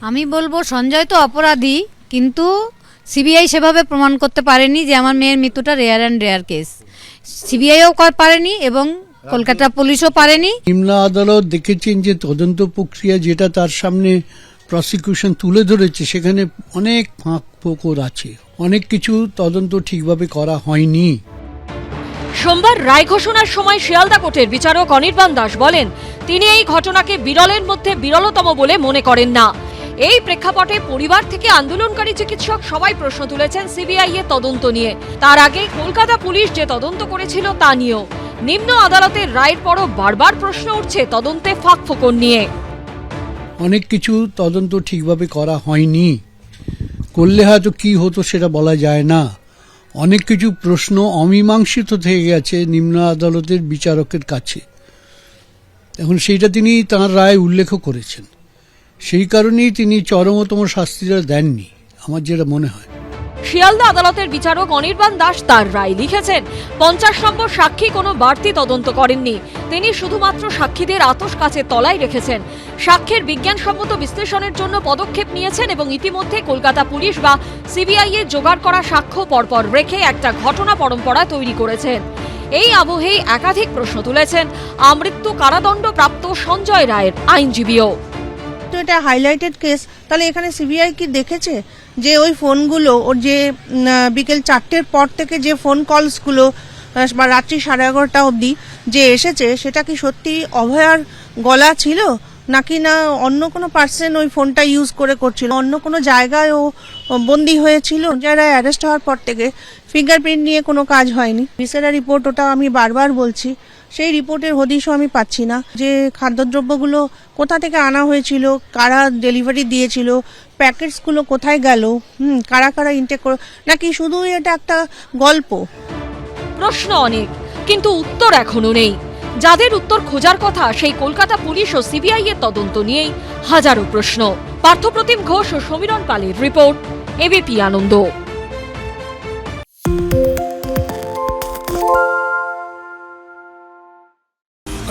আমি বলব সঞ্জয় তো অপরাধী কিন্তু সিবিআই সেভাবে প্রমাণ করতে পারেনি যে আমার মেয়ের মৃত্যুটা রেয়ার অ্যান্ড রেয়ার কেস। সিবিআইও পারেনি এবং কলকাতা পুলিশও পারেনি। নিম্ন আদালত দেখেছেন যে তদন্ত প্রক্রিয়া যেটা তার সামনে প্রসিকিউশন তুলে ধরেছে সেখানে অনেক ফাঁক ফোকর আছে। অনেক কিছু তদন্ত ঠিকভাবে করা হয়নি। সোমবার রায় ঘোষণার সময় শিয়ালদা কোর্টের বিচারক অনির্বাণ দাস বলেন তিনি এই ঘটনাকে বিরলের মধ্যে বিরলতম বলে মনে করেন না। এই প্রেক্ষাপটে পরিবার থেকে আন্দোলনকারী চিকিৎসক সবাই প্রশ্ন তুলেছেন সিবিআই এর তদন্ত নিয়ে। তার আগে কলকাতা পুলিশ যে তদন্ত করেছিল তা নিয়েও। নিম্ন আদালতের রায়ের পরও বারবার প্রশ্ন উঠছে তদন্তে ফাঁক ফোকর নিয়ে। অনেক কিছু তদন্ত ঠিকভাবে করা হয়নি। করলে হয়তো কি হতো সেটা বলা যায় না। অনেক কিছু প্রশ্ন অমীমাংসিত থেকে গেছে নিম্ন আদালতের বিচারকের কাছে। এখন সেইটা তিনি তাঁর রায় উল্লেখ করেছেন। সেই কারণেই তিনি চরমতম শাস্তিটা দেননি, আমার যেটা মনে হয়। শিয়ালদা আদালতের বিচারক অনির্বাণ দাস তার রায় লিখেছেন। পঞ্চাশ নম্বর সাক্ষী কোনো বাড়তি তদন্ত করেননি। তিনি শুধুমাত্র সাক্ষীদের আতস কাছে তলায় রেখেছেন। সাক্ষ্যের বিজ্ঞানসম্মত বিশ্লেষণের জন্য পদক্ষেপ নিয়েছেন এবং ইতিমধ্যে কলকাতা পুলিশ বা সিবিআই এর জোগাড় করা সাক্ষ্য পরপর রেখে একটা ঘটনা পরম্পরা তৈরি করেছেন। এই আবহেই একাধিক প্রশ্ন তুলেছেন। আমৃত্যু কারাদণ্ড প্রাপ্ত সঞ্জয় রায়ের আইনজীবীও। তো এটা হাইলাইটেড কেস তাহলে এখানে সিবিআই কি দেখেছে? যে ওই ফোনগুলো, ওর যে বিকেল চারটের পর থেকে যে ফোন কলসগুলো বা রাত্রি সাড়ে এগারোটা অবধি যে এসেছে, সেটা কি সত্যি অভয়ার গলা ছিল? নাকি না অন্য কোনো পার্সন ওই ফোনটা ইউজ করে করছিল? অন্য কোনো জায়গায় ও বন্দি হয়েছিল? যারা অ্যারেস্ট হওয়ার পর থেকে ফিঙ্গারপ্রিন্ট নিয়ে কোনো কাজ হয়নি। ভিসেরা রিপোর্ট ওটা আমি বারবার বলছি। সেই রিপোর্টের হদিশও আমি পাচ্ছি না। যে খাদ্যদ্রব্যগুলো কোথা থেকে আনা হয়েছিল, কারা ডেলিভারি দিয়েছিল, প্যাকেটসগুলো কোথায় গেল, হুম, কারা কারা ইনটেক নাকি শুধুই এটা একটা গল্প? প্রশ্ন অনেক, কিন্তু উত্তর এখনও নেই। যাদের উত্তর খোঁজার কথা, সেই কলকাতা পুলিশ ও সিবিআই এর তদন্ত নিয়েই হাজারো প্রশ্ন। পার্থপ্রতিম ঘোষ ও সমীরণ পালের রিপোর্ট এবিপি আনন্দ।